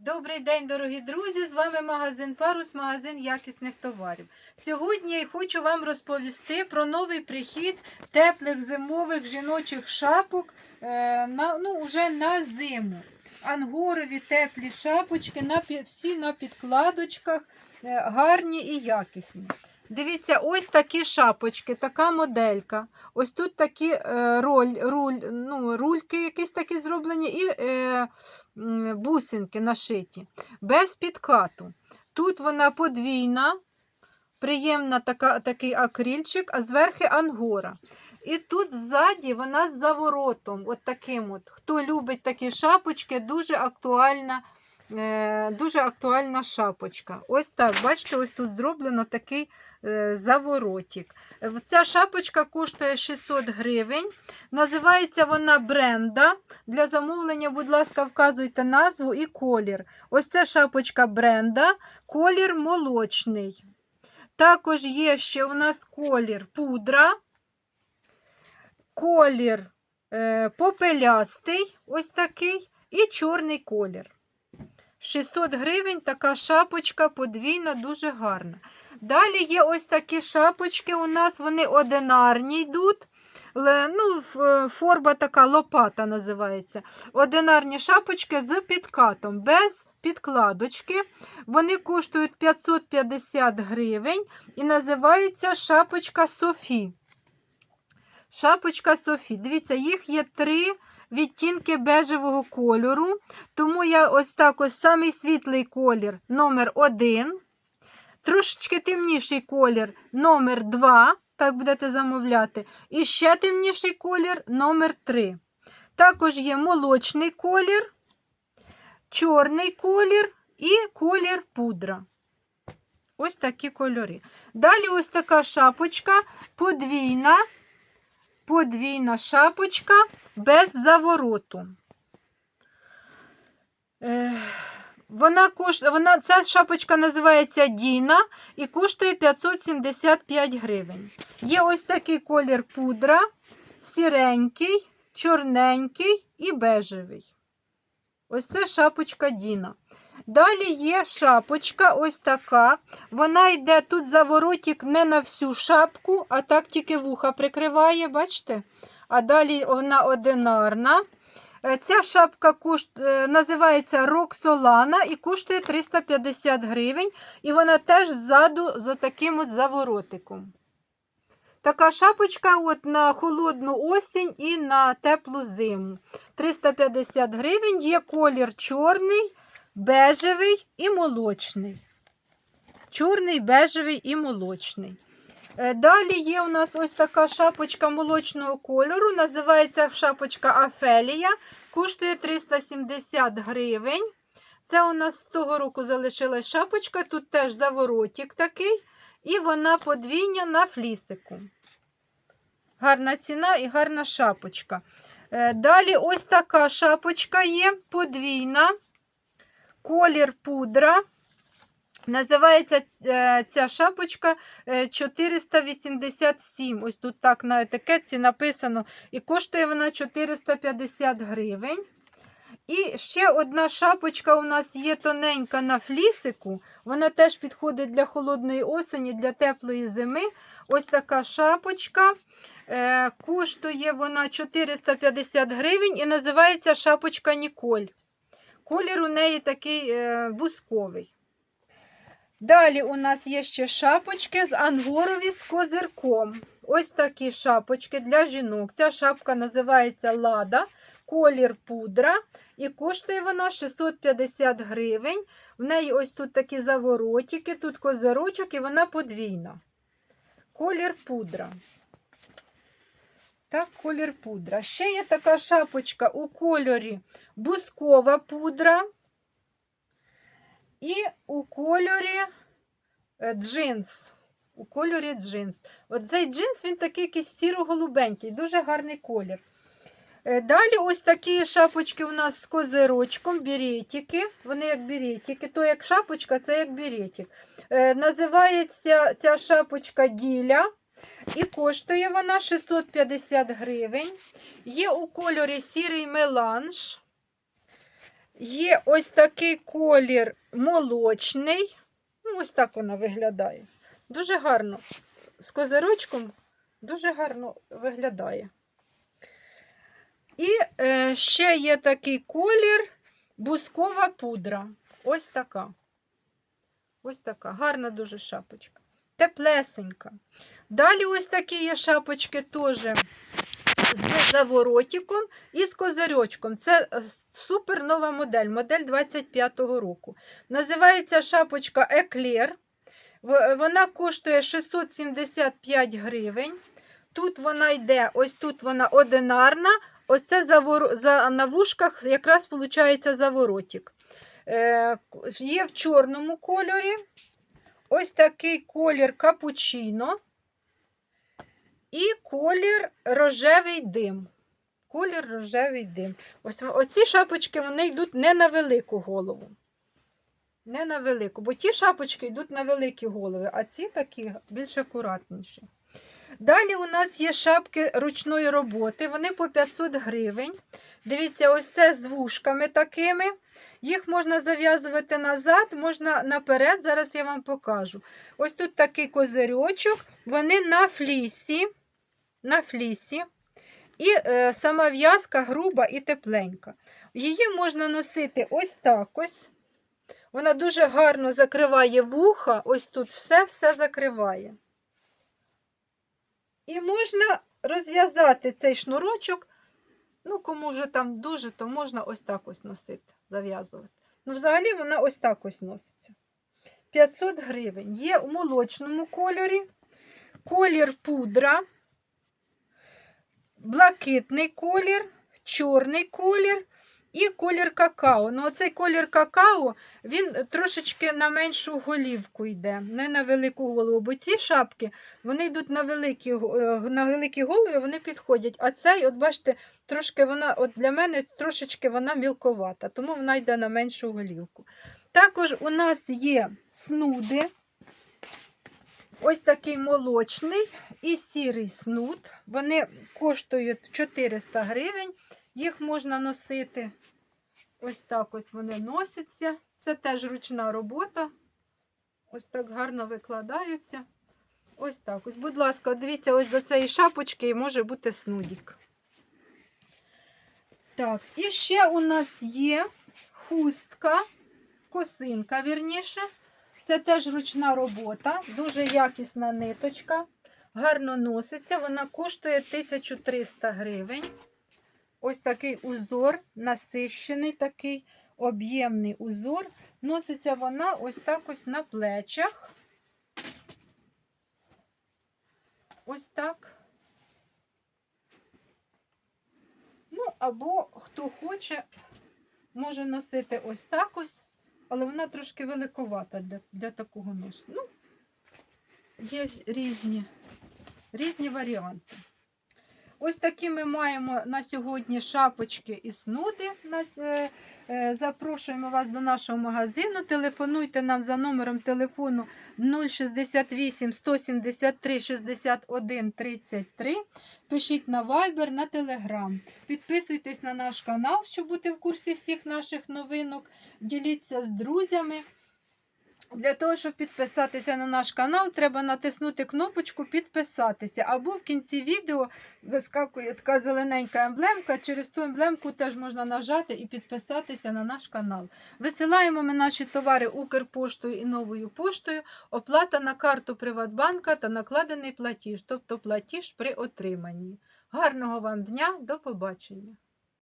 Добрий день, дорогі друзі! З вами магазин Парус, магазин якісних товарів. Сьогодні я хочу вам розповісти про новий прихід теплих зимових жіночих шапок е, на, ну, уже на зиму. Ангорові теплі шапочки, на, всі на підкладочках, е, гарні і якісні. Дивіться, ось такі шапочки, така моделька. Ось тут такі е, роль, руль, ну, рульки якісь такі зроблені і е, бусинки нашиті. Без підкату. Тут вона подвійна, приємна така, такий акрильчик, а зверху ангора. І тут ззаді вона з заворотом. От таким от. Хто любить такі шапочки, дуже актуальна. Е, Дуже актуальна шапочка. Ось так, бачите, ось тут зроблено такий е, заворотик. Е, Ця шапочка коштує 600 гривень. Називається вона бренда. Для замовлення, будь ласка, вказуйте назву і колір. Ось це шапочка бренда, колір молочний. Також є ще у нас колір пудра, колір попелястий, ось такий, і чорний колір. 600 гривень така шапочка подвійна, дуже гарна. Далі є ось такі шапочки. У нас вони одинарні йдуть. Ну, е, форма така лопата називається. Одинарні шапочки з підкатом, без підкладочки. Вони коштують 550 гривень і називаються шапочка Софі. Шапочка Софі. Дивіться, їх є три відтінки бежевого кольору. Тому я ось так ось самий світлий колір номер 1. Трошечки темніший колір номер 2. Так будете замовляти. І ще темніший колір номер 3. Також є молочний колір, чорний колір і колір пудра. Ось такі кольори. Далі ось така шапочка подвійна, подвійна шапочка без завороту. Е, Вона кош... вона, ця шапочка називається Діна і коштує 575 гривень. Є ось такий колір пудра, сіренький, чорненький і бежевий. Ось це шапочка Діна. Далі є шапочка ось така. Вона йде тут заворотик не на всю шапку, а так тільки вуха прикриває, бачите? А далі вона одинарна. Е, Ця шапка кошт... е, називається Роксолана і коштує 350 гривень. І вона теж ззаду з таким от заворотиком. Така шапочка от на холодну осінь і на теплу зиму. 350 гривень. Є колір чорний, бежевий і молочний. Чорний, бежевий і молочний. Е, Далі є у нас ось така шапочка молочного кольору. Називається шапочка Афелія. Коштує 370 гривень. Це у нас з того року залишилась шапочка. Тут теж заворотик такий. І вона подвійня на флісику. Гарна ціна і гарна шапочка. Е, Далі ось така шапочка є подвійна. Колір пудра. Називається е, ця шапочка е, 487. Ось тут так на етикетці написано. І коштує вона 450 гривень. І ще одна шапочка у нас є тоненька на флісику. Вона теж підходить для холодної осені, для теплої зими. Ось така шапочка. Е, коштує вона 450 гривень і називається шапочка Ніколь. Колір у неї такий е, бусковий. Далі у нас є ще шапочки з ангорові з козирком. Ось такі шапочки для жінок. Ця шапка називається Лада, колір пудра. І коштує вона 650 гривень. В неї ось тут такі заворотики, тут козирочок і вона подвійна. Колір пудра. Так, колір пудра. Ще є така шапочка у кольорі бускова пудра. І у кольорі е, джинс. У кольорі джинс. От цей джинс він такий якийсь сіро-голубенький, дуже гарний колір. Е, Далі ось такі шапочки у нас з козирочком, беретики. Вони як беретики. То як шапочка, це як беретик. Е, Називається ця шапочка Діля. І коштує вона 650 гривень. Є у кольорі сірий меланж. Є ось такий колір молочний. Ну, ось так вона виглядає. Дуже гарно. З козирочком дуже гарно виглядає. І е, ще є такий колір бускова пудра. Ось така. Ось така. Гарна дуже шапочка. Теплесенька. Далі ось такі є шапочки теж з заворотиком і з козирьочком. Це е, супер нова модель, модель 25-го року. Називається шапочка Еклер. Вона коштує 675 гривень. Тут вона йде, ось тут вона одинарна, ось це завор... за... на вушках якраз виходить заворотик. Е, є в чорному кольорі. Ось такий колір капучино. І колір рожевий дим. Колір рожевий дим. Ось оці шапочки вони йдуть не на велику голову. Не на велику, бо ті шапочки йдуть на великі голови, а ці такі більш акуратніші. Далі у нас є шапки ручної роботи, вони по 500 гривень. Дивіться, ось це з вушками такими. Їх можна зав'язувати назад, можна наперед. Зараз я вам покажу. Ось тут такий козирьочок, вони на флісі. На флісі. І е, сама в'язка груба і тепленька. Її можна носити ось так ось. Вона дуже гарно закриває вуха, ось тут все-все закриває. І можна розв'язати цей шнурочок. Ну, кому вже там дуже, то можна ось так ось носити, зав'язувати. Ну, взагалі вона ось так ось носиться. 500 гривень. Є у молочному кольорі, колір пудра, блакитний колір, чорний колір і колір какао. Ну, оцей колір какао, він трошечки на меншу голівку йде, не на велику голову. Бо ці шапки вони йдуть на великі, е, на великі голови, вони підходять. А цей, от бачите, трошки вона, от для мене трошечки вона мілковата, тому вона йде на меншу голівку. Також у нас є снуди. Ось такий молочний і сірий снуд. Вони коштують 400 гривень. Їх можна носити. Ось так ось вони носяться. Це теж ручна робота. Ось так гарно викладаються. Ось так ось. Будь ласка, дивіться, ось до цієї шапочки і може бути снудік. Так, і ще у нас є хустка, косинка, вірніше. Це теж ручна робота, дуже якісна ниточка, гарно носиться. Вона коштує 1300 гривень. Ось такий узор, насищений, такий об'ємний узор. Носиться вона ось так ось на плечах. Ось так. Ну, або хто хоче, може носити ось так ось, але вона трошки великовата для, для такого носу. Ну, є різні, різні варіанти. Ось такі ми маємо на сьогодні шапочки і снуди. Це. Е, Запрошуємо вас до нашого магазину. Телефонуйте нам за номером телефону 068 173 61 33. Пишіть на Viber, на Telegram. Підписуйтесь на наш канал, щоб бути в курсі всіх наших новинок. Діліться з друзями. Для того, щоб підписатися на наш канал, треба натиснути кнопочку Підписатися. Або в кінці відео вискакує така зелененька емблемка. Через ту емблемку теж можна нажати і підписатися на наш канал. Висилаємо ми наші товари Укрпоштою і новою поштою. Оплата на карту Приватбанка та накладений платіж, тобто платіж при отриманні. Гарного вам дня, до побачення!